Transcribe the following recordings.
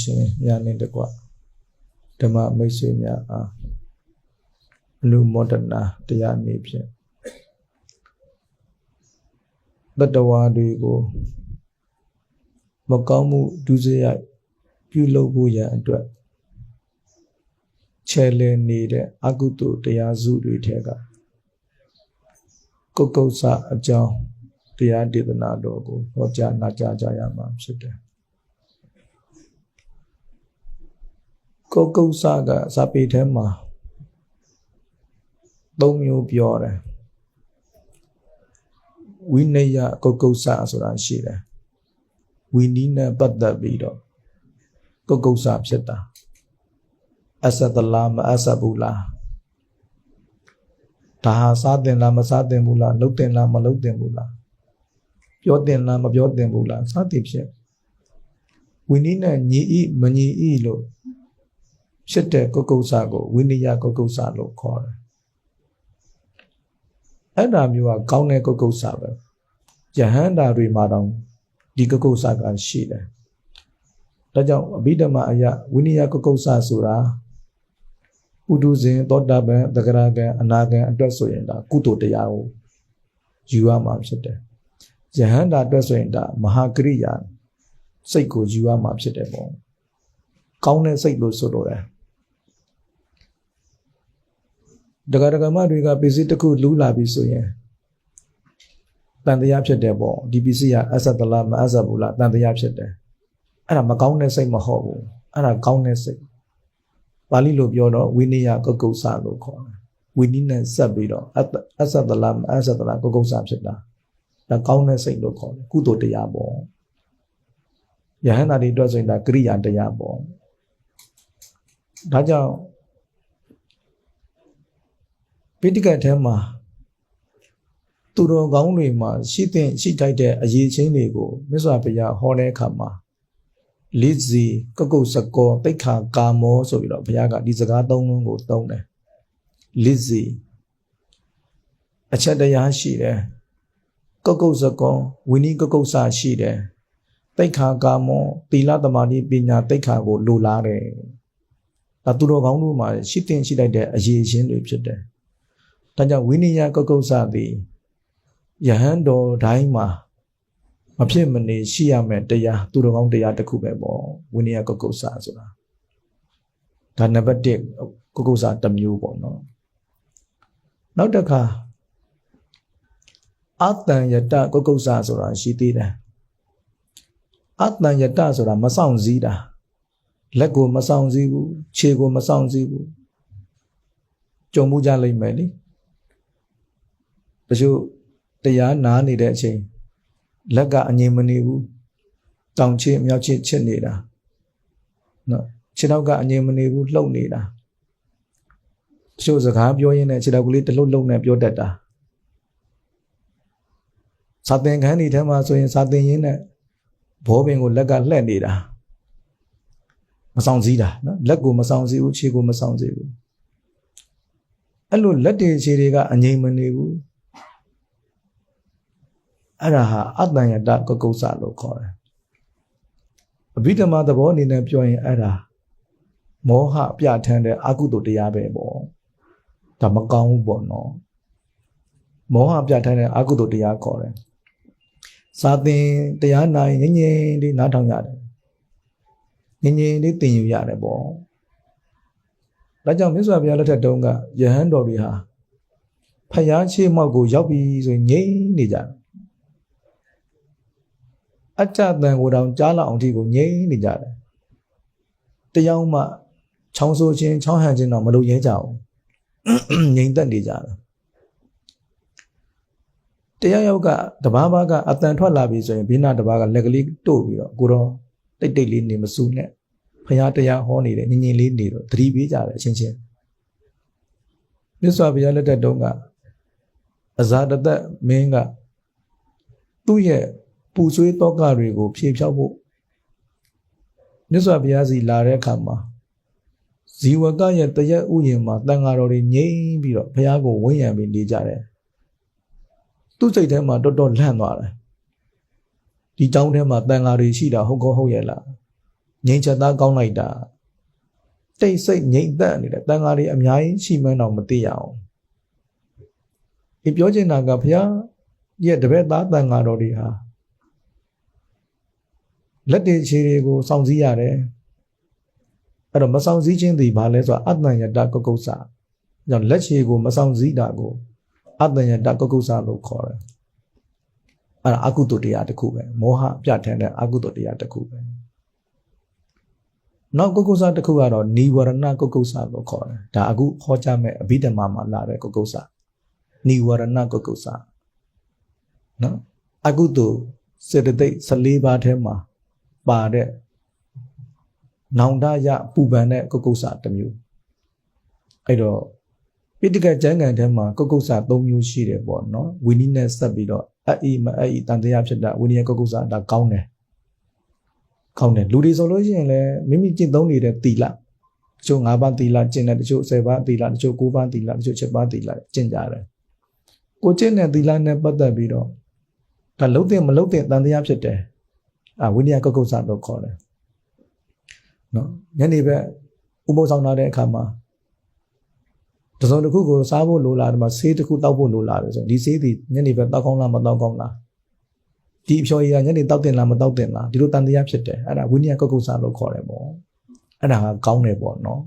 ရှင်များနှင့်တကွဓမ္မမိတ်ဆွေများအားအနုမောဒနာတရားနေဖြင့်တတဝါတွေကိုမကောင်းမှုဒုစရိုက်ပြုလုပ်ဖို့ရန်အတွက်ချဲလဲနေတဲ့အကုသိုလ်တရားစုတွေထဲကကုတ်ကုတ်ဆအကြောင်းတရားဒေသနာတော်ကိုဟောကြားနာကြားကြရမှာဖြစ်တယ် ကုတ်ကုတ်ဆကဇာပေထဲမှာသုံးမျိုးပြောတယ်ဝိနယကုတ်ကုတ်ဆဆိုတာရှိတယ်ဝိနည်းနဲ့ပတ်သက်ပြီးတော့ကုတ်ကုတ်ဆဖြစ်တာအဆသလားမအဆဘူးလားဒါဟာစားတင်လားမစားတင်ဘူးလားလှုပ်တင်လားမလှုပ်တင်ဘူးလားပြောတင်လားမပြောတင်ဘူးလားစသည်ဖြင့်ဝိနည်းနဲ့ညီဤမညီဤလို့ ဖြစ်တဲ့ကုတ်ကုတ်ဆကိုဝိနည်းကုတ်ကုတ်ဆလို့ခေါ်တယ်အဲ့ဒါမျိုးကကောင်းတဲ့ကုတ်ကုတ်ဆပဲယဟန္တာတွေမှာတောင်ဒီကုတ်ကုတ်ဆကရှိတယ်ဒါကြောင့်အဘိဓမ္မာအယဝိနည်းကုတ်ကုတ်ဆဆိုတာပုထုဇဉ်သောတာပန်သဂရကံအနာကံအတွက်ဆိုရင်ဒါကုသိုလ်တရားကိုယူရမှာဖြစ်တယ်ယဟန္တာအတွက်ဆိုရင်ဒါမဟာကရိယာစိတ်ကိုယူရမှာဖြစ်တယ်ပေါ့ကောင်းတဲ့စိတ်လို့ဆိုလိုတယ် ဒဂရကမတွေကပစ္စည်းတစ်ခုလူးလာပြီဆိုရင်တန်တရားဖြစ်တယ်ပေါ့ဒီပစ္စည်းကအဆတ်တလားမအဆတ်ဘူးလားတန်တရားဖြစ်တယ်အဲ့ဒါမကောင်းတဲ့စိတ်မဟုတ်ဘူးအဲ့ဒါကောင်းတဲ့စိတ်ပါဠိလိုပြောတော့ဝိနည်းကုတ်ကုတ်ဆလို့ခေါ်တယ်ဝိနည်းနဲ့ဆက်ပြီးတော့အဆတ်တလားမအဆတ်တလားကုတ်ကုတ်ဆဖြစ်တာဒါကောင်းတဲ့စိတ်လို့ခေါ်တယ်ကုသိုလ်တရားပေါ့ယဟန္တာတွေအတွက်ဆိုရင်ဒါကရိယာတရားပေါ့ဒါကြောင့် ပိဋကတ်ထဲမှာသူတော်ကောင်းတွေမှာရှိတဲ့ရှိတိုက်တဲ့အရေးချင်းတွေကိုမြတ်စွာဘုရားဟောတဲ့အခါမှာလိစီကကုတ်စကောတိတ်ခါကာမောဆိုပြီးတော့ဘုရားကဒီစကားသုံးလုံးကိုသုံးတယ်လိစီအချက်တရားရှိတယ်ကကုတ်စကောဝိနည်းကကုတ်စာရှိတယ်တိတ်ခါကာမောသီလသမာဓိပညာတိတ်ခါကိုလိုလားတယ်ဒါသူတော်ကောင်းတို့မှာရှိတဲ့ရှိတိုက်တဲ့အရေးချင်းတွေဖြစ်တယ် ဒါကြောင့်ဝိနည်းကကုတ်စသည်ယဟန်တော်တိုင်းမှာမဖြစ်မနေရှိရမယ်တရားသူတော်ကောင်းတရားတစ်ခုပဲပေါ့ဝိနည်းကုတ်ကုတ်စာဆိုတာဒါနံပါတ်1ကုတ်ကုတ်စာတစ်မျိုးပေါ့နော်နောက်တစ်ခါအတန်ယတကုတ်ကုတ်စာဆိုတာရှိသေးတယ်အတန်ယတဆိုတာမဆောင်စည်းတာလက်ကိုမဆောင်စည်းဘူးခြေကိုမဆောင်စည်းဘူးကြုံမှုကြလိမ့်မယ်လေ တချို့တရားနားနေတဲ့အချိန်လက်ကအငြိမ်မနေဘူးတောင်ချစ်မြောက်ချစ်ချစ်နေတာနော်ခြေထောက်ကအငြိမ်မနေဘူးလှုပ်နေတာတချို့စကားပြောရင်းနဲ့ခြေထောက်ကလေးတလှုပ်လှုပ်နဲ့ပြောတတ်တာစာသင်ခန်းဒီထဲမှာဆိုရင်စာသင်ရင်းနဲ့ဘောပင်ကိုလက်ကလှက်နေတာမဆောင်စည်းတာနော်လက်ကိုမဆောင်စည်းဘူးခြေကိုမဆောင်စည်းဘူးအဲ့လိုလက်တွေခြေတွေကအငြိမ်မနေဘူး အဲ့ဒါဟာအတ္တယတကကုတ်ဆလို့ခေါ်တယ်အဘိဓမ္မာသဘောအနေနဲ့ပြောရင်အဲ့ဒါမောဟပြထမ်းတဲ့အကုသိုလ်တရားပဲပေါ့ဒါမကောင်းဘူးပေါ့နော်မောဟပြထမ်းတဲ့အကုသိုလ်တရားခေါ်တယ်စာသင်တရားနိုင်ငြိမ်ငြိမ်လေးနားထောင်ရတယ်ငြိမ်ငြိမ်လေးသင်ယူရတယ်ပေါ့ဒါကြောင့်မြတ်စွာဘုရားလက်ထက်တုန်းကယဟန်တော်တွေဟာဖယားချေမောက်ကိုရောက်ပြီဆိုရင်ငြိမ်နေကြတယ် အကြတန်ကိုတောင်ကြားလောက်အောင်ဒီကိုငြိမ့်နေကြတယ်တရားမှချောင်းဆိုခြင်းချောင်းဟန်ခြင်းတော့မလုပ်ရဲကြဘူးငြိမ့်သက်နေကြတယ်တရားယောက်ကတဘာဘာကအတန်ထွက်လာပြီဆိုရင်ဘိနာတဘာကလက်ကလေးတို့ပြီးတော့ကိုတော့တိတ်တိတ်လေးနေမစူးနဲ့ဖရာတရားဟောနေတယ်ညင်ညင်လေးနေတော့သတိပေးကြတယ်အချင်းချင်းမြတ်စွာဘုရားလက်ထက်တုန်းကအဇာတသက်မင်းကသူ့ရဲ့ ပူဆွေးတောကတွေကိုဖြေဖြောက်ဖို့မြတ်စွာဘုရားစီလာတဲ့အခါမှာဇီဝကရဲ့တရက်ဥယျာဉ်မှာတန်ဃာတော်တွေငြိမ့်ပြီးတော့ဘုရားကိုဝန်းရံပြီးနေကြတယ်သူ့စိတ်ထဲမှာတော်တော်လန့်သွားတယ်ဒီတောင်းထဲမှာတန်ဃာတွေရှိတာဟုတ်ကောဟုတ်ရဲ့လားငြိမ်ချက်သားကောင်းလိုက်တာတိတ်ဆိတ်ငြိမ်သက်နေတဲ့တန်ဃာတွေအများကြီးရှိမှန်းတော့မသိရအောင်ဒီပြောချင်တာကဘုရားရဲ့တပည့်သားတန်ဃာတော်တွေဟာ လက်တွေခြေတွေကိုစောင့်စည်းရတယ်အဲ့တော့မစောင့်စည်းခြင်းဒီဘာလဲဆိုတော့အတ္တယတကုက္ကုဆာကြောင့်လက်ခြေကိုမစောင့်စည်းတာကိုအတ္တယတကုက္ကုဆာလို့ခေါ်တယ်အဲ့ဒါအကုသိုလ်တရားတစ်ခုပဲမောဟပြဋ္ဌာန်းတဲ့အကုသိုလ်တရားတစ်ခုပဲနောက်ကုက္ကုဆာတစ်ခုကတော့နိဝရဏကုက္ကုဆာလို့ခေါ်တယ်ဒါအခုဟောကြားမဲ့အဘိဓမ္မာမှာလာတဲ့ကုက္ကုဆာနိဝရဏကုက္ကုဆာနော်အကုသိုလ်စေတသိက်14ပါးထဲမှာ ပါတဲ့နောင်တရပူပန်တဲ့ကုက္ကုဆာတစ်မျိုးအဲ့တော့ပိဋကကျမ်းဂန်ထဲမှာကုက္ကုဆာ၃မျိုးရှိတယ်ပေါ့နော်ဝိနည်းနဲ့ဆက်ပြီးတော့အအိမအအိတန်တရားဖြစ်တာဝိနည်းကုက္ကုဆာဒါကောင်းတယ်ကောင်းတယ်လူတွေဆိုလို့ရှိရင်လည်းမိမိကျင့်သုံးနေတဲ့သီလတချို့၅ပါးသီလကျင့်တယ်တချို့10ပါးသီလတချို့9ပါးသီလတချို့7ပါးသီလကျင့်ကြတယ်ကိုကျင့်တဲ့သီလနဲ့ပတ်သက်ပြီးတော့ဒါလုံးတဲ့မလုံးတဲ့တန်တရားဖြစ်တယ် အာဝိနည်းကုက္ကုဆာလို့ခေါ်တယ်နော်ညနေဘက်ဥပုသ်ဆောင်လာတဲ့အခါမှာတစုံတစ်ခုကိုစားဖို့လိုလာတယ်မှာဆေးတစ်ခုတောက်ဖို့လိုလာတယ်ဆိုဒီဆေးဒီညနေဘက်တောက်ကောင်းလားမတောက်ကောင်းလားဒီအဖြော်ရည်ကညနေတောက်တင်လားမတောက်တင်လားဒီလိုတန်တရားဖြစ်တယ်အဲ့ဒါဝိနည်းကုက္ကုဆာလို့ခေါ်တယ်ပေါ့အဲ့ဒါကကောင်းတယ်ပေါ့နော်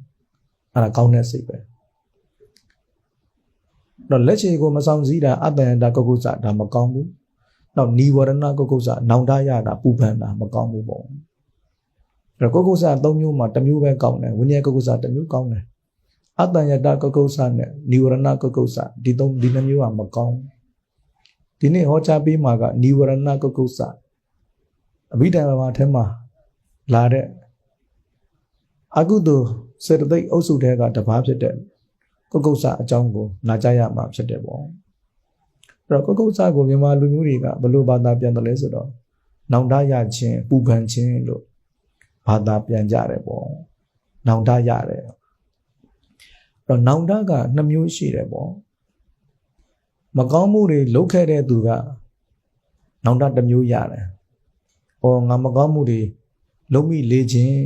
အဲ့ဒါကောင်းတဲ့စိတ်ပဲတော့လက်ချေကိုမဆောင်စည်းတာအတ္တယတာကုက္ကုဆာဒါမကောင်းဘူး နောက်နိဝရဏကုက္ကုဆာနောင်တရတာပူပန်တာမကောင်းဘူးပေါ့အဲ့တော့ကုက္ကုဆာ၃မျိုးမှာတစ်မျိုးပဲကောင်းတယ်ဝိနည်းကုက္ကုဆာတစ်မျိုးကောင်းတယ်အတ္တယတကုက္ကုဆာနဲ့နိဝရဏကုက္ကုဆာဒီသုံးဒီနှမျိုးကမကောင်းဒီနေ့ဟောကြားပေးမှာကနိဝရဏကုက္ကုဆာအဘိဓမ္မာထဲမှာလာတဲ့အကုသိုလ်စေတသိက်အုပ်စုတဲကတပါးဖြစ်တဲ့ကုက္ကုဆာအကြောင်းကိုနာကြားရမှာဖြစ်တယ်ပေါ့အဲ့ တော့ကုက္ကုဆာကိုမြန်မာလူမျိုးတွေကဘယ်လိုဘာသာပြန်တယ်လဲဆိုတော့နောင်တရခြင်းပူပန်ခြင်းလို့ဘာသာပြန်ကြတယ်ပေါ့နောင်တရတယ်တော့နောင်တကနှစ်မျိုးရှိတယ်ပေါ့မကောင်းမှုတွေလုပ်ခဲ့တဲ့သူကနောင်တတစ်မျိုးရတယ်။အော်ငါမကောင်းမှုတွေလုပ်မိလေခြင်း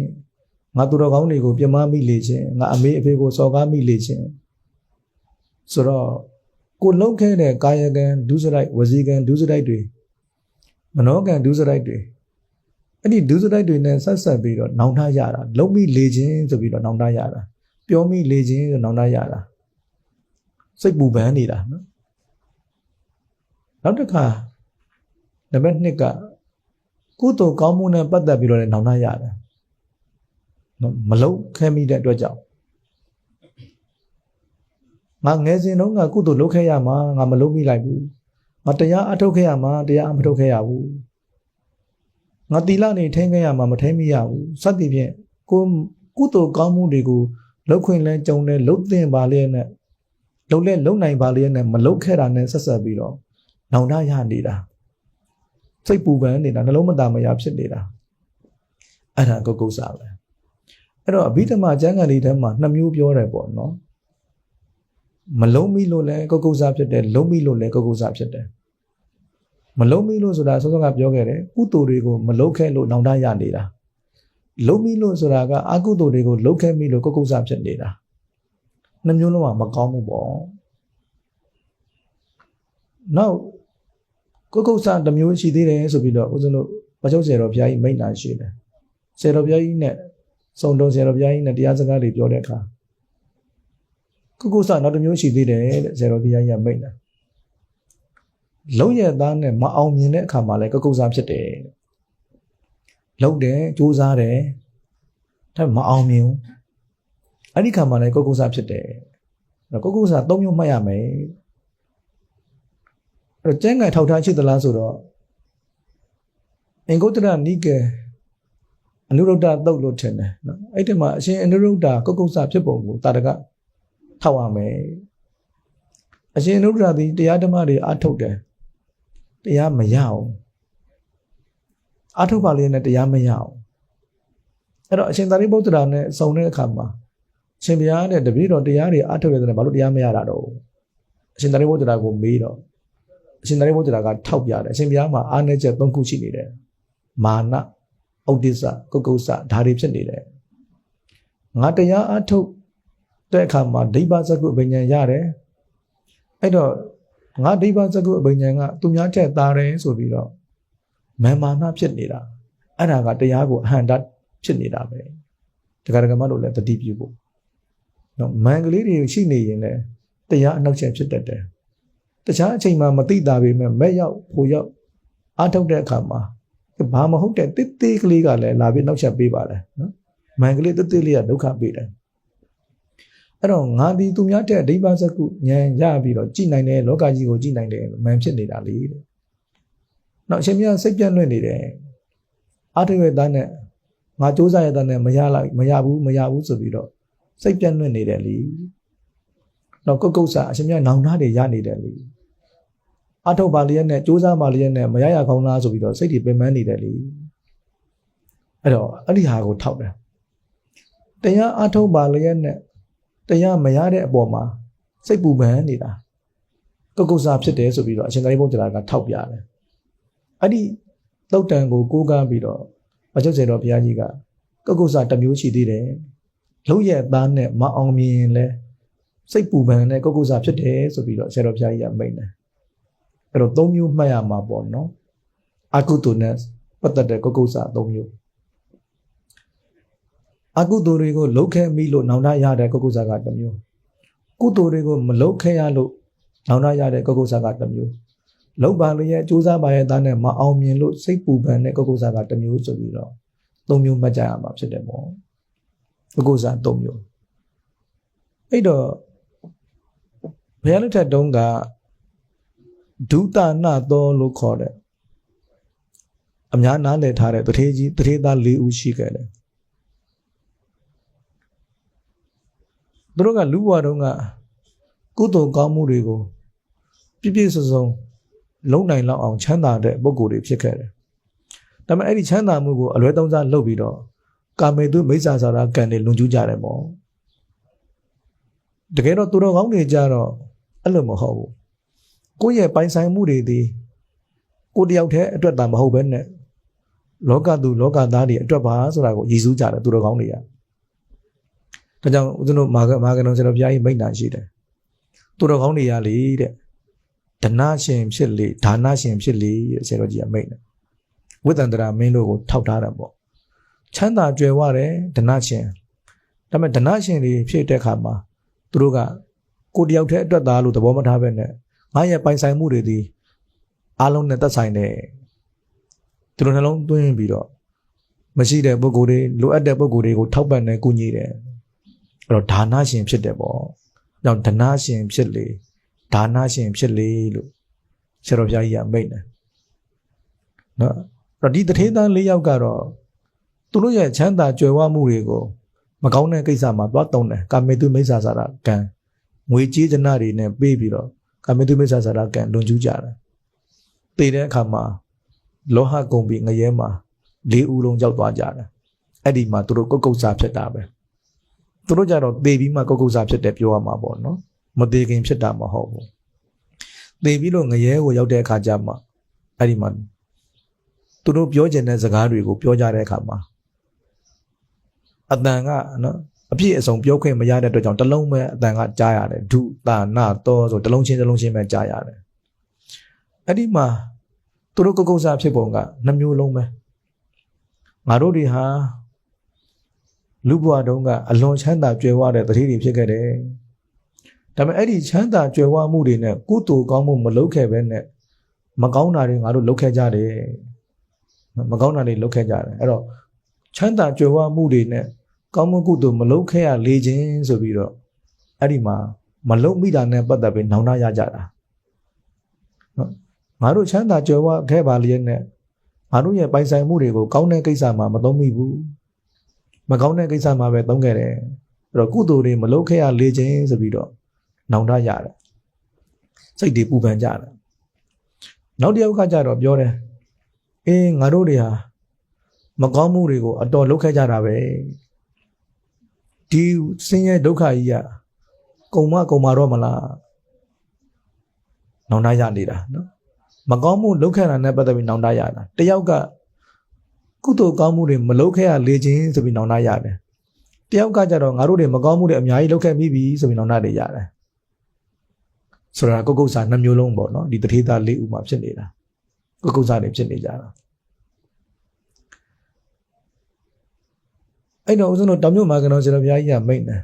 ငါသူတော်ကောင်းတွေကိုပြမမိလေခြင်းငါအမေအဖေကိုစော်ကားမိလေခြင်းဆိုတော့ ကိုလှုပ်ခဲ့တဲ့ကာယကံဒုစရိုက်ဝစီကံဒုစရိုက်တွေမနောကံဒုစရိုက်တွေအဲ့ဒီဒုစရိုက်တွေနဲ့ဆက်ဆက်ပြီးတော့နောင်တရတာလှုပ်မိလေခြင်းဆိုပြီးတော့နောင်တရတာပြောမိလေခြင်းဆိုနောင်တရတာစိတ်ပူပန်နေတာနော်နောက်တစ်ခါနံပါတ်2ကကုသိုလ်ကောင်းမှုနဲ့ပတ်သက်ပြီးတော့လည်းနောင်တရတယ်နော်မလုံခဲမိတဲ့အတွက်ကြောင့် ငါငယ်စဉ်တုန်းကကုသိုလ်လုပ်ခဲ့ရမှာငါမလုပ်မိလိုက်ဘူးငါတရားအထုတ်ခဲ့ရမှာတရားအမထုတ်ခဲ့ရဘူးငါတီလာနေထိန်းခဲ့ရမှာမထိန်းမိရဘူးစသဖြင့်ကိုကုသိုလ်ကောင်းမှုတွေကိုလှုပ်ခွင့်လဲကြုံလဲလှုပ်သင့်ပါလျက်နဲ့လှုပ်လဲလှုပ်နိုင်ပါလျက်နဲ့မလှုပ်ခဲ့တာနဲ့ဆက်ဆက်ပြီးတော့နောင်တရနေတာစိတ်ပူပန်နေတာနှလုံးမသားမရဖြစ်နေတာအဲ့ဒါကုတ်ကုတ်စာပဲအဲ့တော့အဘိဓမ္မာကျမ်းဂန်လေးထဲမှာနှစ်မျိုးပြောတယ်ပေါ့နော် မလုံးမိလို့လည်းကုတ်ကုတ်စာဖြစ်တယ်လုံးမိလို့လည်းကုတ်ကုတ်စာဖြစ်တယ်မလုံးမိလို့ဆိုတာဆောစောကပြောခဲ့တယ်ကုသိုလ်တွေကိုမလုံးခဲ့လို့နောင်တရနေတာလုံးမိလို့ဆိုတာကအကုသိုလ်တွေကိုလုံးခဲ့မိလို့ကုတ်ကုတ်စာဖြစ်နေတာနှစ်မျိုးလုံးကမကောင်းဘူးပေါ့နောက်ကုတ်ကုတ်ဆတစ်မျိုးရှိသေးတယ်ဆိုပြီးတော့ဦးဇင်းတို့ပချုပ်ဆရာတော်ဘုရားကြီးမိန့်တာရှိတယ်ဆရာတော်ဘုရားကြီးနဲ့စုံတုံဆရာတော်ဘုရားကြီးနဲ့တရားစကားတွေပြောတဲ့အခါ ကုတ်ကုတ်ဆနောက်တစ်မျိုးရှိသေးတယ်တဲ့ဆရာတော်ဘုရားကြီးကမိန့်တာလုံးရသားနဲ့မအောင်မြင်တဲ့အခါမှာလည်းကုတ်ကုတ်ဆဖြစ်တယ်လုံးတယ်စူးစားတယ်ဒါမအောင်မြင်ဘူးအဲ့ဒီခါမှာလည်းကုတ်ကုတ်ဆဖြစ်တယ်ကုတ်ကုတ်ဆသုံးမျိုးမှတ်ရမယ်အဲ့တော့ကျမ်းဂန်ထောက်ထားရှိသလားဆိုတော့အင်္ဂုတ္တရနိကေအနုရုဒ္ဓသုတ်လို့ထင်တယ်နော်အဲ့ဒီမှာအရှင်အနုရုဒ္ဓကုတ်ကုတ်ဆဖြစ်ပုံကိုတာတက ထောက်ရမယ်အရှင်အနုရုဒ္ဓသည်တရားဓမ္မတွေအထုတ်တယ်တရားမရအောင်အထုတ်ပါလေနဲ့တရားမရအောင်အဲ့တော့အရှင်သာရိပုတ္တရာနဲ့စုံတဲ့အခါမှာရှင်ဘုရားတဲ့တပည့်တော်တရားတွေအထုတ်ရတယ်ဘာလို့တရားမရတာတော့အရှင်သာရိပုတ္တရာကိုမေးတော့အရှင်သာရိပုတ္တရာကထောက်ပြတယ်အရှင်ဘုရားမှာအာနယ်ချက်၃ခုရှိနေတယ်မာနဥဒိစ္စကုတ်ကုတ်စဒါတွေဖြစ်နေတယ်ငါတရားအထုတ် တဲ့အခါမှာဒိဗ္ဗစကုအပညာရတယ်အဲ့တော့ငါဒိဗ္ဗစကုအပညာကသူများထက်သားတယ်ဆိုပြီးတော့မာမာနဖြစ်နေတာအဲ့ဒါကတရားကိုအဟန္တဖြစ်နေတာပဲဒကာဒကမတို့လည်းတတိပြုဖို့နော်မန်ကလေးတွေရှိနေရင်လည်းတရားအနှောက်အယှက်ဖြစ်တတ်တယ်တခြားအချိန်မှာမသိတာပေမဲ့မဲ့ရောက်ဖို့ရောက်အထုတ်တဲ့အခါမှာဘာမဟုတ်တဲ့တစ်သေးကလေးကလည်းလာပြီးနှောက်ယှက်ပေးပါတယ်နော်မန်ကလေးတစ်သေးလေးကဒုက္ခပေးတယ် အဲ့တော့ငါဒီသူများတဲ့အဓိပ္ပာယ်စကုဉာဏ်ရပြီးတော့ကြည်နိုင်တယ်လောကကြီးကိုကြည်နိုင်တယ်မန်ဖြစ်နေတာလေတဲ့။နောက်အရှင်မြတ်စိတ်ပြန့်လွင့်နေတယ်။အာထုရဲ့သားနဲ့ငါစူးစမ်းရတဲ့နဲ့မရလိုက်မရဘူးမရဘူးဆိုပြီးတော့စိတ်ပြန့်လွင့်နေတယ်လေ။နောက်ကုတ်ကုတ်စာအရှင်မြတ်နောင်နာတွေရနေတယ်လေ။အာထုပါလျက်နဲ့စူးစမ်းပါလျက်နဲ့မရရကောင်းလားဆိုပြီးတော့စိတ်တွေပင်ပန်းနေတယ်လေ။အဲ့တော့အဲ့ဒီဟာကိုထောက်တယ်။တရားအာထုပါလျက်နဲ့ တရားမရတဲ့အပေါ်မှာစိတ်ပူပန်နေတာကုတ်ကုတ်စာဖြစ်တယ်ဆိုပြီးတော့အရှင်သာရိပုတ္တရာကထောက်ပြတယ်အဲ့ဒီတုတ်တန်ကိုကိုးကားပြီးတော့အကျုပ်စေတော်ဘုရားကြီးကကုတ်ကုတ်စာတစ်မျိုးရှိသေးတယ်လုံးရဲ့သားနဲ့မအောင်မြင်လဲစိတ်ပူပန်တဲ့ကုတ်ကုတ်စာဖြစ်တယ်ဆိုပြီးတော့ဆရာတော်ဘုရားကြီးကမိန့်တယ်အဲ့တော့သုံးမျိုးမှတ်ရမှာပေါ့နော်အကုသိုလ်နဲ့ပတ်သက်တဲ့ကုတ်ကုတ်စာသုံးမျိုး အကုသိုလ်တွေကိုလှုပ်ခဲမိလို့နောင်တရတဲ့ကုက္ကုစာကတစ်မျိုးကုသိုလ်တွေကိုမလှုပ်ခဲရလို့နောင်တရတဲ့ကုက္ကုစာကတစ်မျိုးလှုပ်ပါလျက်စူးစမ်းပါရဲ့သားနဲ့မအောင်မြင်လို့စိတ်ပူပန်တဲ့ကုက္ကုစာကတစ်မျိုးဆိုပြီးတော့သုံးမျိုးမှတ်ကြရမှာဖြစ်တယ်ပေါ့ကုက္ကုစာသုံးမျိုးအဲ့တော့ဘုရားလက်ထက်တုန်းကဒုတနာတော်လို့ခေါ်တဲ့အများနားလည်ထားတဲ့တထေးကြီးတထေးသား၄ဦးရှိခဲ့တယ် သူတို့ကလူဘဝတုန်းကကုသိုလ်ကောင်းမှုတွေကိုပြည့်ပြည့်စုံစုံလုံနိုင်လောက်အောင်ချမ်းသာတဲ့ပုဂ္ဂိုလ်တွေဖြစ်ခဲ့တယ်။ဒါပေမဲ့အဲ့ဒီချမ်းသာမှုကိုအလွဲသုံးစားလုပ်ပြီးတော့ကာမေတုမိစ္ဆာစာရကံတွေလွန်ကျူးကြတယ်ပေါ့။တကယ်တော့သူတော်ကောင်းတွေကြတော့အဲ့လိုမဟုတ်ဘူး။ကိုယ့်ရဲ့ပိုင်ဆိုင်မှုတွေဒီကိုတယောက်တည်းအတွက်တာမဟုတ်ဘဲနဲ့လောကသူလောကသားတွေအတွက်ပါဆိုတာကိုရည်စူးကြတယ်သူတော်ကောင်းတွေက။ ဒါကြောင့်ဦးဇင်းတို့မာကမာကနုံဆရာတော်ဘုရားကြီးမိန့်တာရှိတယ်သူတော်ကောင်းတွေရလေတဲ့ဒနာရှင်ဖြစ်လေဒါနရှင်ဖြစ်လေတဲ့ဆရာတော်ကြီးကမိန့်တယ်ဝိတ္တန္တရာမင်းတို့ကိုထောက်ထားတယ်ပေါ့ချမ်းသာကြွယ်ဝတယ်ဒနာရှင်ဒါပေမဲ့ဒနာရှင်တွေဖြစ်တဲ့ခါမှာသူတို့ကကိုတယောက်တည်းအတွက်သားလို့သဘောမထားပဲနဲ့ငါရဲ့ပိုင်ဆိုင်မှုတွေဒီအားလုံးနဲ့သက်ဆိုင်တယ်သူတို့နှလုံးသွင်းပြီးတော့မရှိတဲ့ပုဂ္ဂိုလ်တွေလိုအပ်တဲ့ပုဂ္ဂိုလ်တွေကိုထောက်ပံ့နေကူညီတယ် အဲ့တော့ဒါနရှင်ဖြစ်တယ်ပေါ့။ကြောင့်ဒနာရှင်ဖြစ်လေဒါနရှင်ဖြစ်လေလို့ဆရာတော်ဘုရားကြီးကမိန့်တယ်။နော်အဲ့တော့ဒီတထေးသား၄ယောက်ကတော့သူတို့ရဲ့ချမ်းသာကြွယ်ဝမှုတွေကိုမကောင်းတဲ့ကိစ္စမှာသွားတုံးတယ်ကာမေတုမိစ္ဆာစာရကံငွေကြေးဒနာတွေနဲ့ပေးပြီးတော့ကာမေတုမိစ္ဆာစာရကံလွန်ကျူးကြတယ်။တည်တဲ့အခါမှာလောဟကုံပြီးငရဲမှာ၄ဦးလုံးရောက်သွားကြတယ်။အဲ့ဒီမှာသူတို့ကုတ်ကုတ်စာဖြစ်တာပဲ။ သူတို့ကြတော့သေပြီးမှကုတ်ကုတ်စာဖြစ်တယ်ပြောရမှာပေါ့နော်မသေးခင်ဖြစ်တာမဟုတ်ဘူးသေပြီးတော့ငရဲကိုရောက်တဲ့အခါကျမှအဲ့ဒီမှာသူတို့ပြောကျင်တဲ့စကားတွေကိုပြောကြတဲ့အခါမှာအတန်ကနော်အပြည့်အစုံပြောခွင့်မရတဲ့အတွက်ကြောင့်တလုံးပဲအတန်ကကြားရတယ်ဒုတာနာတောဆိုတလုံးချင်းတလုံးချင်းပဲကြားရတယ်အဲ့ဒီမှာသူတို့ကုတ်ကုတ်စာဖြစ်ပုံကနှမျိုးလုံးပဲငါတို့တွေဟာ လူဘဝတုန်းကအလွန်ချမ်းသာကြွယ်ဝတဲ့တတိတွေဖြစ်ခဲ့တယ်။ဒါပေမဲ့အဲ့ဒီချမ်းသာကြွယ်ဝမှုတွေနဲ့ကုသိုလ်ကောင်းမှုမလုပ်ခဲ့ပဲနဲ့မကောင်းတာတွေငါတို့လုပ်ခဲ့ကြတယ်။မကောင်းတာတွေလုပ်ခဲ့ကြတယ်။အဲ့တော့ချမ်းသာကြွယ်ဝမှုတွေနဲ့ကောင်းမှုကုသိုလ်မလုပ်ခဲ့ရလေခြင်းဆိုပြီးတော့အဲ့ဒီမှာမလုပ်မိတာနဲ့ပတ်သက်ပြီးနောင်တရကြတာ။နော်ငါတို့ချမ်းသာကြွယ်ဝခဲ့ပါလျက်နဲ့ငါတို့ရဲ့ပိုင်ဆိုင်မှုတွေကိုကောင်းတဲ့ကိစ္စမှာမသုံးမိဘူး။ မကောင်းတဲ့ကိစ္စမှာပဲသုံးခဲ့တယ်အဲ့တော့ကုသိုလ်တွေမလုပ်ခဲ့ရလေခြင်းဆိုပြီးတော့နောင်တရတယ်စိတ်တွေပူပန်ကြတယ်နောက်တစ်ယောက်ကကြတော့ပြောတယ်အေးငါတို့တွေဟာမကောင်းမှုတွေကိုအတော်လုပ်ခဲ့ကြတာပဲဒီဆင်းရဲဒုက္ခကြီးကကုံမကုံမတော့မလားနောင်တရနေတာနော်မကောင်းမှုလုပ်ခဲ့တာနဲ့ပတ်သက်ပြီးနောင်တရတာတယောက်က ကုသိုလ်ကောင်းမှုတွေမလုပ်ခဲ့ရလေခြင်းဆိုပြီးနောင်တရတယ်တယောက်ကကြတော့ငါတို့တွေမကောင်းမှုတွေအများကြီးလုပ်ခဲ့မိပြီဆိုပြီးနောင်တတွေရတယ်ဆိုတာကုတ်ကုတ်စာနှမျိုးလုံးပေါ့နော်ဒီတထေးသားလေးဦးမှာဖြစ်နေတာကုတ်ကုတ်စာတွေဖြစ်နေကြတာအဲ့တော့ဦးဇင်းတို့တောင်မြို့မှာကတော့ကျွန်တော်ဘုရားကြီးကမိတ်တယ်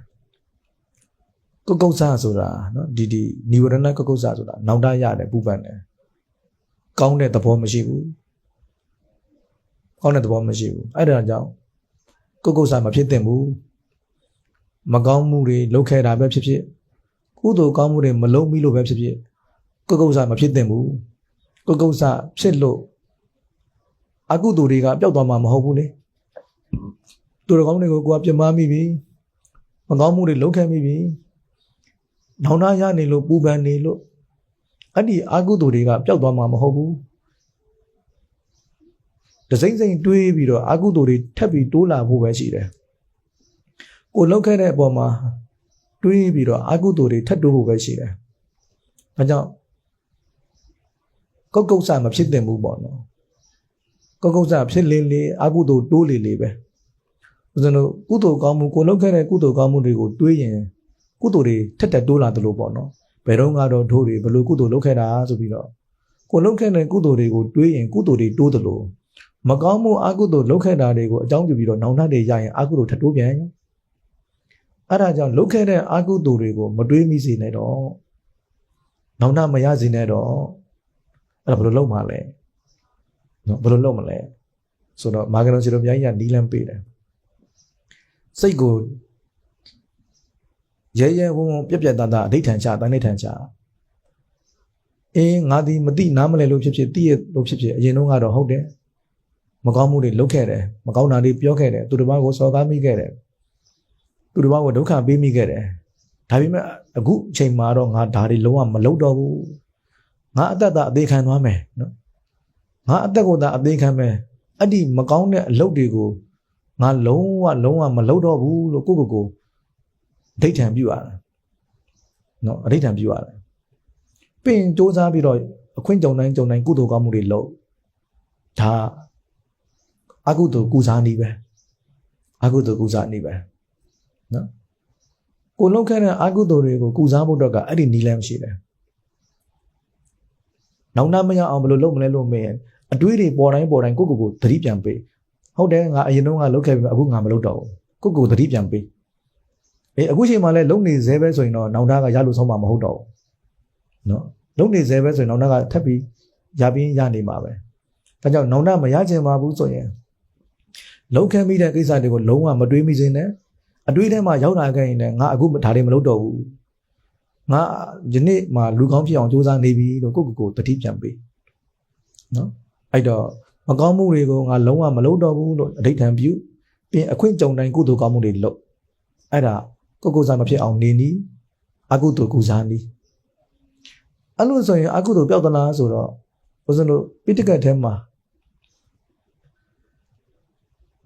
ကုတ်ကုတ်စာဆိုတာနော်ဒီဒီនិဝရဏကုတ်ကုတ်စာဆိုတာနောင်တရတယ်ပူပန်တယ်ကောင်းတဲ့သဘောမရှိဘူး ကောင်းတဲ့သဘောမရှိဘူးအဲ့ဒါကြောင့်ကုတ်ကုတ်စာမဖြစ်သင့်ဘူးမကောင်းမှုတွေလုပ်ခဲ့တာပဲဖြစ်ဖြစ်ကုသိုလ်ကောင်းမှုတွေမလုပ်မိလို့ပဲဖြစ်ဖြစ်ကုတ်ကုတ်စာမဖြစ်သင့်ဘူးကုတ်ကုတ်စာဖြစ်လို့အကုသိုလ်တွေကပျောက်သွားမှာမဟုတ်ဘူးလေသူတော်ကောင်းတွေကိုကိုယ်ကပြမမိပြီမကောင်းမှုတွေလုပ်ခဲ့မိပြီနောင်နာရနေလို့ပူပန်နေလို့အဲ့ဒီအကုသိုလ်တွေကပျောက်သွားမှာမဟုတ်ဘူး ဒစိမ့်စိမ့်တွေးပြီးတော့အကုသိုလ်တွေထပ်ပြီးတိုးလာဖို့ပဲရှိတယ်ကိုလောက်ခဲ့တဲ့အပေါ်မှာတွေးပြီးတော့အကုသိုလ်တွေထပ်တိုးဖို့ပဲရှိတယ်ဒါကြောင့်ကုတ်ကုတ်ဆာမဖြစ်သင့်ဘူးပေါ့နော်ကုတ်ကုတ်ဆာဖြစ်လေလေအကုသိုလ်တိုးလေလေပဲဦးဇင်းတို့ကုသိုလ်ကောင်းမှုကိုလောက်ခဲ့တဲ့ကုသိုလ်ကောင်းမှုတွေကိုတွေးရင်ကုသိုလ်တွေထက်တက်တိုးလာသလိုပေါ့နော်ဘယ်တော့ကတော့တို့တွေဘယ်လိုကုသိုလ်လုပ်ခဲ့တာဆိုပြီးတော့ကိုလုပ်ခဲ့တဲ့ကုသိုလ်တွေကိုတွေးရင်ကုသိုလ်တွေတိုးသလို မကောင်းမှုအကုသိုလ်လုပ်ခဲ့တာတွေကိုအကြောင်းပြုပြီးတော့နောင်တတွေရရင်အကုသိုလ်ထပ်တိုးပြန်ရောအဲ့ဒါကြောင့်လုပ်ခဲ့တဲ့အကုသိုလ်တွေကိုမတွေးမိစေနဲ့တော့နောင်တမရစေနဲ့တော့အဲ့ဒါဘယ်လိုလုပ်မှာလဲနော်ဘယ်လိုလုပ်မလဲဆိုတော့မာဂရွန်စီတို့ဘုရားကြီးကနီးလန်းပေးတယ်စိတ်ကိုရဲရဲဝုံဝုံပြက်ပြက်သားသားအဋိဌံချတန်ဋိဌံချအင်းငါဒီမသိနားမလဲလို့ဖြစ်ဖြစ်သိရလို့ဖြစ်ဖြစ်အရင်တော့ကတော့ဟုတ်တယ် မကောင်းမှုတွေလုပ်ခဲ့တယ်မကောင်းတာတွေပြောခဲ့တယ်သူတစ်ပါးကိုစော်ကားမိခဲ့တယ်သူတစ်ပါးကိုဒုက္ခပေးမိခဲ့တယ်ဒါပေမဲ့အခုအချိန်မှာတော့ငါဒါတွေလုံးဝမလုပ်တော့ဘူးငါအသက်သာအသေးခံသွားမယ်နော်ငါအသက်ကိုသာအသေးခံမယ်အဲ့ဒီမကောင်းတဲ့အလုပ်တွေကိုငါလုံးဝလုံးဝမလုပ်တော့ဘူးလို့ကိုကိုကိုအဋိဌံပြုရတယ်နော်အဋိဌံပြုရတယ်ပင်စူးစမ်းပြီးတော့အခွင့်ကြုံတိုင်းကြုံတိုင်းကုသိုလ်ကောင်းမှုတွေလုပ်ဒါ အကုသိုလ်ကုစားနည်းပဲအကုသိုလ်ကုစားနည်းပဲနော်ကိုလုံးခဲ့တဲ့အကုသိုလ်တွေကိုကုစားဖို့တော့ကအဲ့ဒီနည်းလမ်းရှိတယ်နောက်နာမရအောင်ဘယ်လိုလုပ်မလဲလို့မေးရင်အတွေးတွေပေါ်တိုင်းပေါ်တိုင်းကိုကိုကိုသတိပြန်ပေးဟုတ်တယ်ငါအရင်တော့ငါလုပ်ခဲ့ပြီအခုငါမလုပ်တော့ဘူးကိုကိုသတိပြန်ပေးအေးအခုချိန်မှာလဲလုံနေသေးပဲဆိုရင်တော့နောင်တကရလို့ဆုံးမှာမဟုတ်တော့ဘူးနော်လုံနေသေးပဲဆိုရင်နောင်တကထပ်ပြီးရပြီးရနေမှာပဲဒါကြောင့်နောင်တမရချင်ပါဘူးဆိုရင် လုံခံမိတဲ့ကိစ္စတွေကိုလုံးဝမတွေးမိစေနဲ့အတွေးထဲမှာရောက်လာခဲ့ရင်လည်းငါအခုဒါတွေမလုပ်တော့ဘူးငါယနေ့မှလူကောင်းဖြစ်အောင်စူးစမ်းနေပြီလို့ကိုကိုကိုတတိပြန်ပေးနော်အဲ့တော့မကောင်းမှုတွေကိုငါလုံးဝမလုပ်တော့ဘူးလို့အဋိဌံပြုပြင်အခွင့်ကြုံတိုင်းကုသိုလ်ကောင်းမှုတွေလုပ်အဲ့ဒါကိုကိုစားမဖြစ်အောင်နေနီးအကုသိုလ်ကုစားနီးအဲ့လိုဆိုရင်အကုသိုလ်ပျောက်သလားဆိုတော့ဘုဇင်တို့ပိဋကတ်ထဲမှာ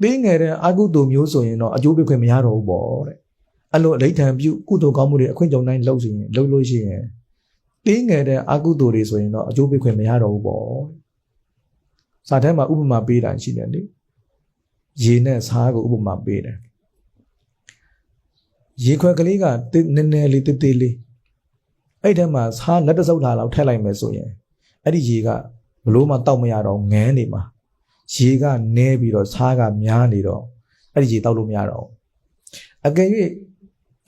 သေးငယ်တဲ့အကုသိုလ်မျိုးဆိုရင်တော့အကျိုးပေးခွင့်မရတော့ဘူးပေါ့တဲ့အဲ့လိုအဋိဌံပြုကုသိုလ်ကောင်းမှုတွေအခွင့်ကြုံတိုင်းလုပ်စီရင်လုပ်လို့ရှိရင်သေးငယ်တဲ့အကုသိုလ်တွေဆိုရင်တော့အကျိုးပေးခွင့်မရတော့ဘူးပေါ့စာထဲမှာဥပမာပေးတာရှိတယ်လေရေနဲ့ဆားကိုဥပမာပေးတယ်ရေခွက်ကလေးကနည်းနည်းလေးတေးသေးလေးအဲ့ထဲမှာဆားလက်တစုပ်ထားလောက်ထည့်လိုက်မယ်ဆိုရင်အဲ့ဒီရေကဘလို့မှတောက်မရတော့ငန်းနေမှာ ရေကနည်းပြီးတော့ဆားကများနေတော့အဲ့ဒီရေတောက်လို့မရတော့အကယ်၍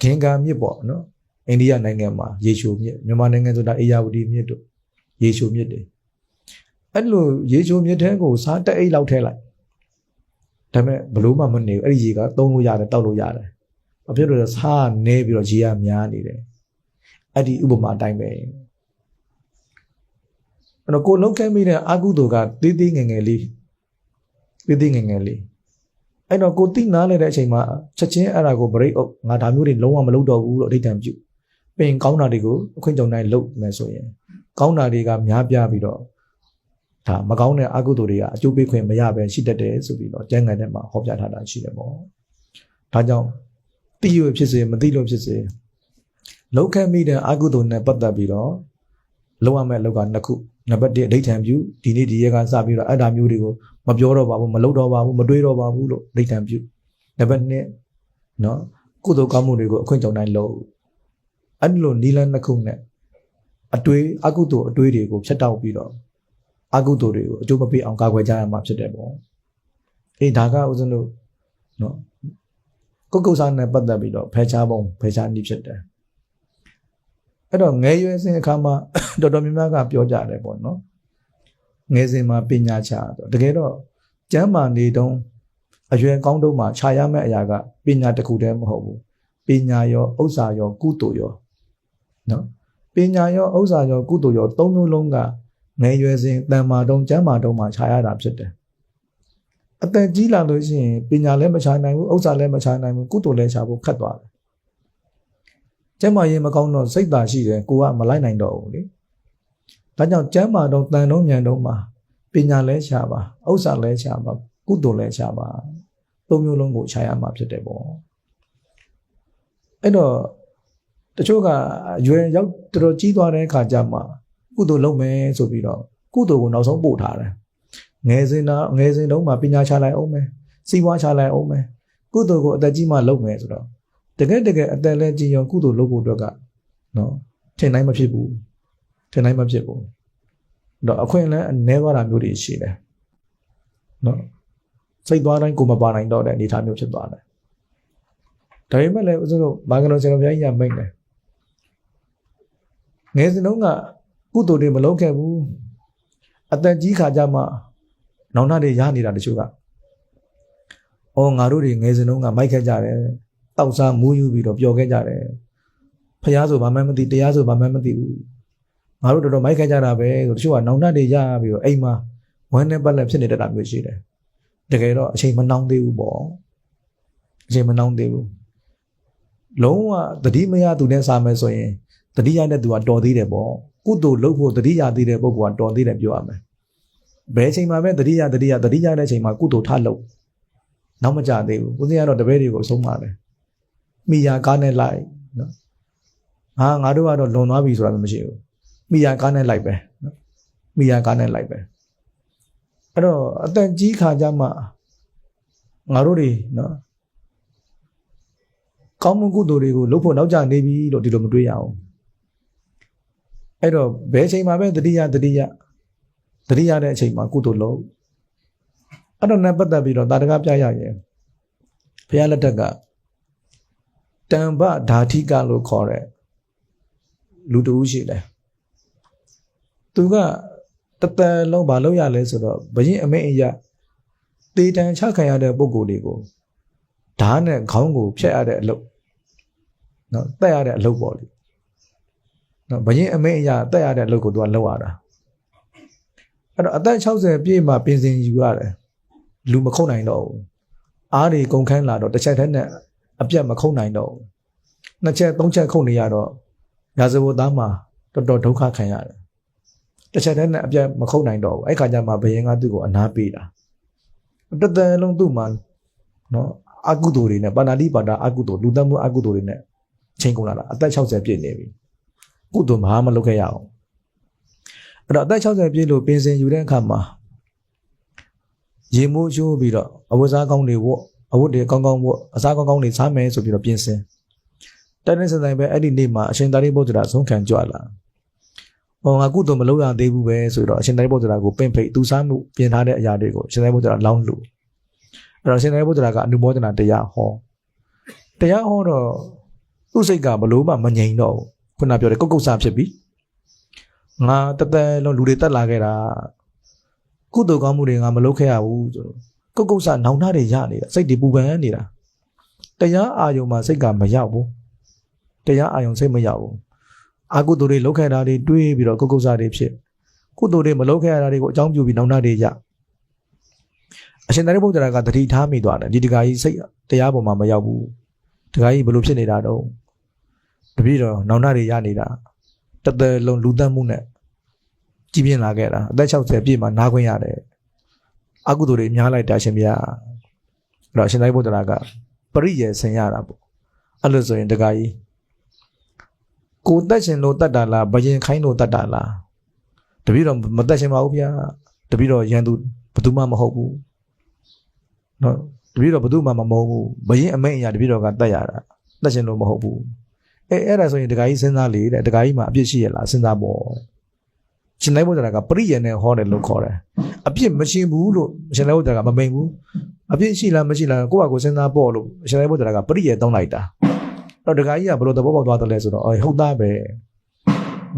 ဂင်္ဂါမြစ်ပေါ့နော်အိန္ဒိယနိုင်ငံမှာရေချိုမြစ်မြန်မာနိုင်ငံဆိုတာအေယာဝတီမြစ်တို့ရေချိုမြစ်တွေအဲ့လိုရေချိုမြစ်ထဲကိုစားတက်အိတ်လောက်ထဲလိုက်ဒါပေမဲ့ဘလို့မှမနေဘူးအဲ့ဒီရေကသုံးလို့ရတယ်တောက်လို့ရတယ်ဘာဖြစ်လို့လဲစားနေပြီးတော့ရေကများနေတယ်အဲ့ဒီဥပမာအတိုင်းပဲအဲ့တော့ကိုလုံးခဲမိတဲ့အကုသိုလ်ကတေးသေးငယ်ငယ်လေး တေးသေးငယ်ငယ်လေးအဲ့တော့ကိုတိနားလဲတဲ့အချိန်မှာချက်ချင်းအဲ့ဒါကို break up ငါဒါမျိုးတွေလုံးဝမလုပ်တော့ဘူးလို့အဋိဌံပြုပင်ကောင်းတာတွေကိုအခွင့်ကြုံတိုင်းလုပ်မယ်ဆိုရင်ကောင်းတာတွေကများပြားပြီးတော့ဒါမကောင်းတဲ့အကုသိုလ်တွေကအကျိုးပေးခွင့်မရဘဲရှိတတ်တယ်ဆိုပြီးတော့ကျမ်းဂန်ထဲမှာဟောပြထားတာရှိတယ်ပေါ့ဒါကြောင့်သိရဖြစ်စေမသိလို့ဖြစ်စေလောက်ခဲ့မိတဲ့အကုသိုလ်နဲ့ပတ်သက်ပြီးတော့ လောက်ရမယ့်အလောက်ကနှစ်ခုနံပါတ်1အဋိဌံပြုဒီနေ့ဒီရက်ကစပြီးတော့အဲ့ဒါမျိုးတွေကိုမပြောတော့ပါဘူးမလုပ်တော့ပါဘူးမတွေးတော့ပါဘူးလို့အဋိဌံပြုနံပါတ်2နော်ကုသိုလ်ကောင်းမှုတွေကိုအခွင့်ကြောင့်တိုင်းလုပ်အဲ့ဒီလိုနီလန်းနှစ်ခုနဲ့အတွေးအကုသိုလ်အတွေးတွေကိုဖျက်တောက်ပြီးတော့အကုသိုလ်တွေကိုအကျိုးမပေးအောင်ကာကွယ်ကြရမှာဖြစ်တယ်ပေါ့အေးဒါကဦးဇင်းတို့နော်ကုတ်ကုတ်စားနဲ့ပတ်သက်ပြီးတော့ဖယ်ရှားပုံဖယ်ရှားနည်းဖြစ်တယ် အဲ့တော့ငယ်ရွယ်စဉ်အခါမှာတော်တော်များများကပြောကြတယ်ပေါ့နော်ငယ်စဉ်မှာပညာချတော့တကယ်တော့ကျမ်းမာနေတုန်းအရွယ်ကောင်းတုန်းမှာခြာရမယ့်အရာကပညာတစ်ခုတည်းမဟုတ်ဘူးပညာရောဥစ္စာရောကုသိုလ်ရောနော်ပညာရောဥစ္စာရောကုသိုလ်ရောသုံးလုံးလုံးကငယ်ရွယ်စဉ်တန်မာတုန်းကျမ်းမာတုန်းမှာခြာရတာဖြစ်တယ်အသက်ကြီးလာလို့ရှိရင်ပညာလည်းမခြာနိုင်ဘူးဥစ္စာလည်းမခြာနိုင်ဘူးကုသိုလ်လည်းခြာဖို့ခက်သွားတယ် ကျမ်းမာရေးမကောင်းတော့စိတ်သာရှိတယ်ကိုကမလိုက်နိုင်တော့ဘူးလေဒါကြောင့်ကျမ်းမာတော့တန်တော့ညံတော့မှာပညာလည်းခြာပါဥစ္စာလည်းခြာပါကုသိုလ်လည်းခြာပါသုံးမျိုးလုံးကိုခြာရမှာဖြစ်တယ်ပေါ့အဲ့တော့တချို့ကရွယ်ရောက်တော်တော်ကြီးသွားတဲ့အခါကျမှကုသိုလ်လုပ်မယ်ဆိုပြီးတော့ကုသိုလ်ကိုနောက်ဆုံးပို့ထားတယ်ငယ်စဉ်တော့ငယ်စဉ်တုန်းမှာပညာချလိုက်အောင်မယ်စီးပွားချလိုက်အောင်မယ်ကုသိုလ်ကိုအသက်ကြီးမှလုပ်မယ်ဆိုတော့ တကယ်တကယ်အသက်လဲကြီးရောကုသိုလ်လုပ်ဖို့အတွက်ကနော်ထင်နိုင်မဖြစ်ဘူးထင်နိုင်မဖြစ်ဘူးတော့အခွင့်အလမ်းအနည်းသွားတာမျိုးတွေရှိတယ်နော်စိတ်သွားတိုင်းကိုမပါနိုင်တော့တဲ့အနေအထားမျိုးဖြစ်သွားတယ်ဒါပေမဲ့လည်းဦးဇင်းတို့ဘာကလုံးဆရာတော်ဘုရားကြီးကမိတ်တယ်ငယ်စဉ်တုန်းကကုသိုလ်တွေမလုပ်ခဲ့ဘူးအသက်ကြီးခါကြမှနောင်နာတွေရနေတာတချို့က။အော်ငါတို့တွေငယ်စဉ်တုန်းကမိုက်ခဲ့ကြတယ်။ တောက်စားမူးယူပြီးတော့ပျော်ခဲ့ကြတယ်။ဖះဆိုဘာမှမသိတရားဆိုဘာမှမသိဘူး။ငါတို့တော်တော်မိုက်ခဲ့ကြတာပဲဆိုတချို့ကနောင်နာတွေရပြီးတော့အိမ်မှာဝမ်းနဲ့ပတ်လက်ဖြစ်နေတတ်တာမျိုးရှိတယ်။တကယ်တော့အချိန်မနှောင်းသေးဘူးပေါ့။အချိန်မနှောင်းသေးဘူး။လုံးဝတတိမရသူနဲ့စားမယ်ဆိုရင်တတိယနဲ့သူကတော်သေးတယ်ပေါ့။ကုသိုလ်လုပ်ဖို့တတိယသေးတဲ့ပုဂ္ဂိုလ်ကတော်သေးတယ်ပြောရမယ်။ဘယ်ချိန်မှာပဲတတိယတတိယတတိယတဲ့ချိန်မှာကုသိုလ်ထလုပ်နောက်မကြသေးဘူးဦးဇင်းကတော့တပည့်တွေကိုအဆုံးပါတယ် မိယာကားနဲ့လိုက်နော်ဟာငါတို့ကတော့လွန်သွားပြီဆိုတာမရှိဘူးမိယာကားနဲ့လိုက်ပဲနော်မိယာကားနဲ့လိုက်ပဲအဲ့တော့အတန်ကြီးခါကြမှာငါတို့တွေနော်ကောင်းမှုကုသိုလ်တွေကိုလုပ်ဖို့နောက်ကျနေပြီလို့ဒီလိုမတွေးရအောင်အဲ့တော့ဘယ်ချိန်မှာပဲတတိယတတိယတတိယတဲ့အချိန်မှာကုသိုလ်လုပ်အဲ့တော့နဲ့ပတ်သက်ပြီးတော့တာတကားပြရရင်ဘုရားလက်ထက်က တံပဓာတိကလို့ခေါ်တဲ့လူတဦးရှိတယ်သူကတသက်လုံးမလုပ်ရလဲဆိုတော့ဘရင်အမိတ်အရတေတံချခံရတဲ့ပုံကိုယ်လေးကိုဓာတ်နဲ့ခေါင်းကိုဖျက်ရတဲ့အလုပ်နော်တက်ရတဲ့အလုပ်ပေါ့လေနော်ဘရင်အမိတ်အရတက်ရတဲ့အလုပ်ကိုသူကလုပ်ရတာအဲ့တော့အသက်60ပြည့်မှပြင်ဆင်ယူရတယ်လူမခုံနိုင်တော့ဘူးအားတွေကုန်ခန်းလာတော့တစ်ချက်တည်းနဲ့ အပြတ်မခုံနိုင်တော့ဘူးနှစ်ချက်သုံးချက်ခုံနေရတော့ရာဇဝတ်သားမှာတော်တော်ဒုက္ခခံရတယ်တစ်ချက်တည်းနဲ့အပြတ်မခုံနိုင်တော့ဘူးအဲ့ခါကျမှဘယင်ကသူ့ကိုအနာပေးတာတသက်လုံးသူ့မှာနော်အကုသိုလ်တွေနဲ့ပါဏာတိပါဒအကုသိုလ်လူသတ်မှုအကုသိုလ်တွေနဲ့ချိန်ကုန်လာတာအသက်60ပြည့်နေပြီကုသိုလ်မဟာမလုပ်ခဲ့ရအောင်အဲ့တော့အသက်60ပြည့်လို့ပြင်ဆင်ယူတဲ့အခါမှာရေမိုးချိုးပြီးတော့အဝတ်စားကောင်းတွေဝတ် အဝတ်တွေကောင်းကောင်းဝတ်အစားကောင်းကောင်းတွေစားမယ်ဆိုပြီးတော့ပြင်ဆင်တိုင်းတိုင်းစတိုင်းပဲအဲ့ဒီနေ့မှာအရှင်သာရိပုတ္တရာဆုံးခံကြွလာဟောငါကုသိုလ်မလုပ်ရသေးဘူးပဲဆိုတော့အရှင်သာရိပုတ္တရာကိုပင့်ဖိတ်သူစားမှုပြင်ထားတဲ့အရာတွေကိုအရှင်သာရိပုတ္တရာလောင်းလူအဲ့တော့အရှင်သာရိပုတ္တရာကအနုမောဒနာတရားဟောတရားဟောတော့သူ့စိတ်ကဘလို့မှမငြိမ်တော့ဘူးခုနပြောတဲ့ကုတ်ကုတ်ဆာဖြစ်ပြီငါတသက်လုံးလူတွေတက်လာခဲ့တာကုသိုလ်ကောင်းမှုတွေငါမလုပ်ခဲ့ရဘူးဆိုတော့ ကုတ်ကုတ်ဆနောင်နှတွေရနေတာစိတ်တွေပူပန်နေတာတရားအာယုံမှာစိတ်ကမရောက်ဘူးတရားအာယုံစိတ်မရောက်ဘူးအာကုသိုလ်တွေလုပ်ခဲ့တာတွေတွေးပြီးတော့ကုတ်ကုတ်ဆတွေဖြစ်ကုသိုလ်တွေမလုပ်ခဲ့ရတာတွေကိုအကြောင်းပြုပြီးနောင်နှတွေရအရှင်သာရိပုတ္တရာကတတိထားမိသွားတယ်ဒီတခါကြီးစိတ်တရားပေါ်မှာမရောက်ဘူးတခါကြီးဘလို့ဖြစ်နေတာတော့တပည့်တော်နောင်နှတွေရနေတာတသက်လုံးလူသက်မှုနဲ့ကြီးပြင်းလာခဲ့တာအသက်60ပြည့်မှာနားခွင့်ရတယ် အကုသိုလ်တွေများလိုက်တာရှင်ဗျာအဲ့တော့ရှင်သာရိပုတ္တရာကပရိယေဆင်ရတာပေါ့အဲ့လိုဆိုရင်တခါကြီးကိုတက်ရှင်လို့တတ်တာလားဘယင်ခိုင်းလို့တတ်တာလားတပည့်တော်မတက်ရှင်ပါဘူးဗျာတပည့်တော်ရန်သူဘယ်သူမှမဟုတ်ဘူးနော်တပည့်တော်ဘယ်သူမှမမဟုတ်ဘူးဘရင်အမိန်အရာတပည့်တော်ကတက်ရတာတက်ရှင်လို့မဟုတ်ဘူးအဲအဲ့ဒါဆိုရင်ဒကာကြီးစဉ်းစားလေတဲ့ဒကာကြီးမှာအပြစ်ရှိရလားစဉ်းစားပေါ့ ရှင်လိုက်ဘုရားကပရိယေနဲ့ဟောတယ်လို့ခေါ်တယ်အပြစ်မရှိဘူးလို့ရှင်လိုက်ဘုရားကမမိန်ဘူးအပြစ်ရှိလားမရှိလားကိုယ့်ဟာကိုယ်စဉ်းစားပေါ့လို့ရှင်လိုက်ဘုရားကပရိယေတောင်းလိုက်တာတော့ဒကာကြီးကဘယ်လိုသဘောပေါက်သွားတယ်လဲဆိုတော့အော်ဟုတ်သားပဲ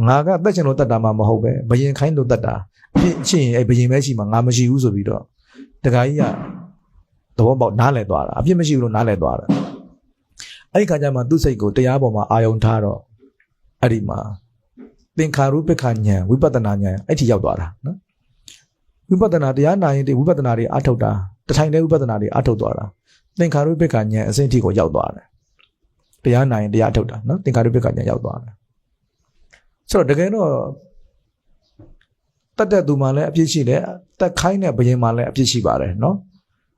ငါကတက်ချင်လို့တက်တာမှမဟုတ်ပဲဘယင်ခိုင်းလို့တက်တာအဖြစ်ချင်းအဲ့ဘယင်ပဲရှိမှာငါမရှိဘူးဆိုပြီးတော့ဒကာကြီးကသဘောပေါက်နားလည်သွားတာအပြစ်မရှိဘူးလို့နားလည်သွားတာအဲ့ဒီခါကျမှသူ့စိတ်ကိုတရားပေါ်မှာအာယုံထားတော့အဲ့ဒီမှာ သင်္ခါရုပ္ပခဉာဏ်ဝိပဿနာဉာဏ်အဲ့ဒီရောက်သွားတာနော်ဝိပဿနာတရားနာရင်ဒီဝိပဿနာတွေအထုတ်တာတထိုင်တဲ့ဝိပဿနာတွေအထုတ်သွားတာသင်္ခါရုပ္ပခဉာဏ်အစဉ်အထိကိုရောက်သွားတယ်တရားနာရင်တရားထုတ်တာနော်သင်္ခါရုပ္ပခဉာဏ်ရောက်သွားတယ်ဆိုတော့တကယ်တော့တတ်တဲ့သူမှလည်းအပြစ်ရှိတယ်တက်ခိုင်းတဲ့ဘယင်မှလည်းအပြစ်ရှိပါတယ်နော်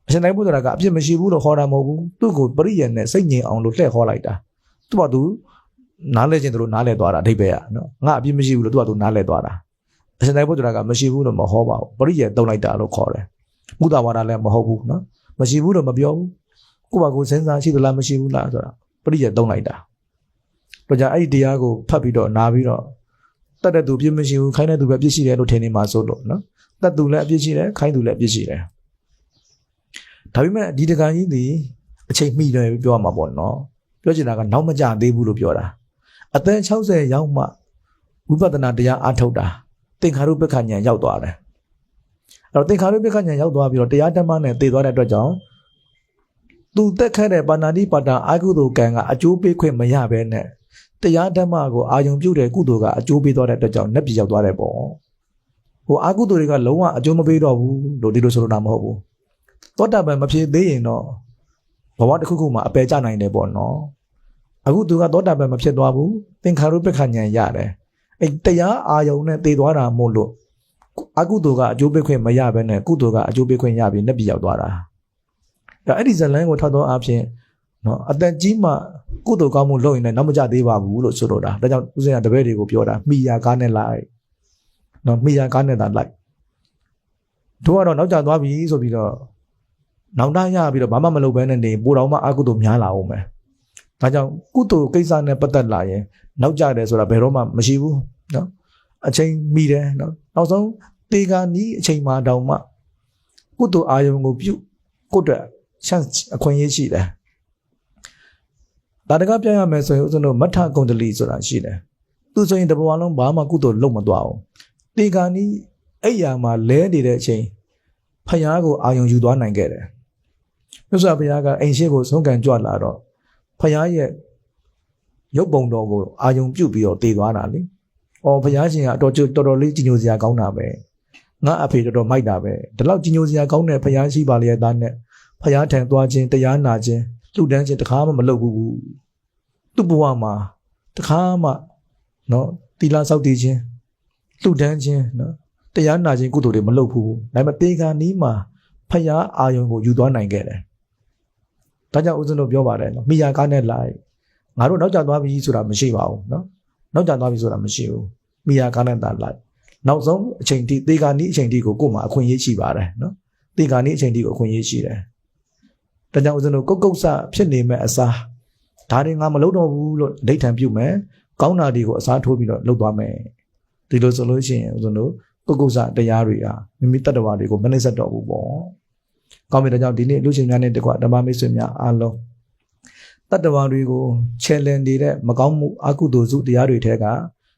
အရှင်တိုင်းဘုရားကအပြစ်မရှိဘူးလို့ဟောတာမဟုတ်ဘူးသူ့ကိုပရိယံနဲ့စိတ်ငြိမ်အောင်လို့လှည့်ဟောလိုက်တာသူ့ဘာသူ နားလဲခြင်းတို့နားလဲသွားတာအဓိပ္ပာယ်ကနော်ငါအပြစ်မရှိဘူးလို့သူ့ဘာသူနားလဲသွားတာအရှင်တိုင်းဘုရားကမရှိဘူးလို့မဟောပါဘူးပရိယံတုံးလိုက်တာလို့ခေါ်တယ်ဘုဒ္ဓဝါဒလည်းမဟုတ်ဘူးနော်မရှိဘူးလို့မပြောဘူးကိုယ့်ဘာကိုစဉ်းစားရှိသလားမရှိဘူးလားဆိုတာပရိယံတုံးလိုက်တာတော့じゃအဲ့ဒီတရားကိုဖတ်ပြီးတော့နားပြီးတော့တတ်တဲ့သူပြစ်မရှိဘူးခိုင်းတဲ့သူပဲပြစ်ရှိတယ်လို့ထင်နေမှာစိုးလို့နော်တတ်သူလည်းအပြစ်ရှိတယ်ခိုင်းသူလည်းအပြစ်ရှိတယ်ဒါပေမဲ့ဒီတကန်ကြီးဒီအချိန်မိတယ်ပြောရမှာပေါ့နော်ပြောချင်တာကနောက်မကြသေးဘူးလို့ပြောတာ အသက်60ရောက်မှဝိပဿနာတရားအားထုတ်တာသင်္ခါရုပ္ပခဉာဏ်ရောက်သွားတယ်အဲ့တော့သင်္ခါရုပ္ပခဉာဏ်ရောက်သွားပြီးတော့တရားဓမ္မနဲ့သိသွားတဲ့အတွက်ကြောင့်သူတက်ခဲ့တဲ့ပါဏာတိပါတာအာဟုတုကံကအကျိုးပေးခွင့်မရဘဲနဲ့တရားဓမ္မကိုအာယုံပြုတဲ့ကုသိုလ်ကအကျိုးပေးသွားတဲ့အတွက်ကြောင့်လက်ပြရောက်သွားတယ်ပေါ့ဟိုအာကုသိုလ်တွေကလုံးဝအကျိုးမပေးတော့ဘူးလို့ဒီလိုဆိုလိုတာမဟုတ်ဘူးသောတာပန်မဖြစ်သေးရင်တော့ဘဝတစ်ခုခုမှာအပယ်ကျနိုင်တယ်ပေါ့နော် အခုသူကသောတာပန်မဖြစ်သွားဘူးသင်္ခါရုပ္ပခဉာဏ်ရတယ်အဲ့တရားအာယုံနဲ့တည်သွားတာမို့လို့အကုသိုလ်ကအကျိုးပေးခွင့်မရဘဲနဲ့ကုသိုလ်ကအကျိုးပေးခွင့်ရပြီးလက်ပြရောက်သွားတာဒါအဲ့ဒီဇလန်းကိုထောက်တော့အဖြစ်နော်အသက်ကြီးမှကုသိုလ်ကောင်းမှုလုပ်ရင်လည်းနောက်မကြသေးပါဘူးလို့ဆိုလိုတာဒါကြောင့်ဦးဇင်းကတပည့်တွေကိုပြောတာမိယာကားနဲ့လိုက်နော်မိယာကားနဲ့သာလိုက်တို့ကတော့နောက်ကျသွားပြီဆိုပြီးတော့နောက်တရပြီးတော့ဘာမှမလုပ်ဘဲနဲ့နေပိုတော်မှအကုသိုလ်များလာအောင်မယ် ဒါကြောင့်ကုသိုလ်ကိစ္စနဲ့ပတ်သက်လာရင်နောက်ကျတယ်ဆိုတာဘယ်တော့မှမရှိဘူးနော်အချိန်မိတယ်နော်နောက်ဆုံးတေဂာနီးအချိန်မှတောင်မှကုသိုလ်အာယုံကိုပြုကိုယ့်အတွက်ချန်အခွင့်အရေးရှိတယ်ဒါတကပြရမယ်ဆိုရင်ဦးဇင်းတို့မထကုံတလီဆိုတာရှိတယ်သူဆိုရင်တဘဝလုံးဘာမှကုသိုလ်လုပ်မသွားအောင်တေဂာနီးအဲ့ရမှာလဲနေတဲ့အချိန်ဖယားကိုအာယုံယူသွားနိုင်ခဲ့တယ်မြတ်စွာဘုရားကအိမ်ရှိကိုဆုံးကန်ကြွလာတော့ ဖယားရဲ့ရုပ်ပုံတော်ကိုအာယုံပြုတ်ပြီးတော့တည်သွားတာလေ။အော်ဘုရားရှင်ကအတော်တော်တော်လေးကြီးညိုစရာကောင်းတာပဲ။ငါအဖေတော်တော်မိုက်တာပဲ။ဒီလောက်ကြီးညိုစရာကောင်းတဲ့ဘုရားရှိပါလေသားနဲ့ဘုရားထံသွားခြင်းတရားနာခြင်းလှူဒန်းခြင်းတခါမှမလုပ်ဘူး။သူ့ဘဝမှာတခါမှနော်တီလာဆောက်တည်ခြင်းလှူဒန်းခြင်းနော်တရားနာခြင်းကုသိုလ်တွေမလုပ်ဘူး။ဒါပေမဲ့တေခါနီးမှာဖယားအာယုံကိုယူသွားနိုင်ခဲ့တယ်။ ဒါကြောင့်ဦးဇင်းတို့ပြောပါတယ်နော်မိယာကားနဲ့လိုက်ငါတို့နောက်ကျသွားပြီဆိုတာမရှိပါဘူးနော်။နောက်ကျသွားပြီဆိုတာမရှိဘူး။မိယာကားနဲ့သာလိုက်နောက်ဆုံးအချိန်ထိတေခါနီးအချိန်ထိကိုကိုယ်မှာအခွင့်အရေးရှိပါတယ်နော်။တေခါနီးအချိန်ထိကိုအခွင့်အရေးရှိတယ်။ဒါကြောင့်ဦးဇင်းတို့ကုတ်ကုတ်ဆဖြစ်နေမဲ့အစားဒါတွေငါမလုပ်တော့ဘူးလို့ဒိဋ္ဌံပြုမယ်။ကောင်းတာတွေကိုအစားထိုးပြီးတော့လုပ်သွားမယ်။ဒီလိုဆိုလို့ရှိရင်ဦးဇင်းတို့ပုဂ္ဂုဇတရားတွေဟာမိမိတတ္တဝါတွေကိုမနှိမ့်ဆက်တော့ဘူးပေါ့။ ကောင်းပြီဒါကြောင့်ဒီနေ့လူချင်းများနဲ့တကွဓမ္မမိတ်ဆွေများအားလုံးတတ္တဝါတွေကိုချဲလင်နေတဲ့မကောင်းမှုအကုသိုလ်စုတရားတွေထဲက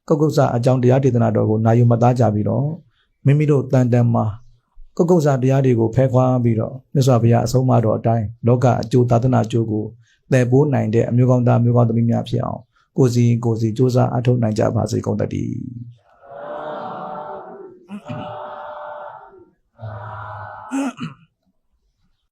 ကုက္ကုဇအကြောင်းတရားဒေသနာတော်ကိုနာယူမသားကြပြီးတော့မိမိတို့တန်တန်မှာကုက္ကုဇတရားတွေကိုဖဲခွာပြီးတော့မြတ်စွာဘုရားအဆုံးအမတော်အတိုင်းလောကအကျိုးသာသနာအကျိုးကိုတည်ပိုးနိုင်တဲ့အမျိုးကောင်းသားမျိုးကောင်းသမီးများဖြစ်အောင်ကိုစီကိုစီစ조사အထောက်နိုင်ကြပါစေကုန်တည်း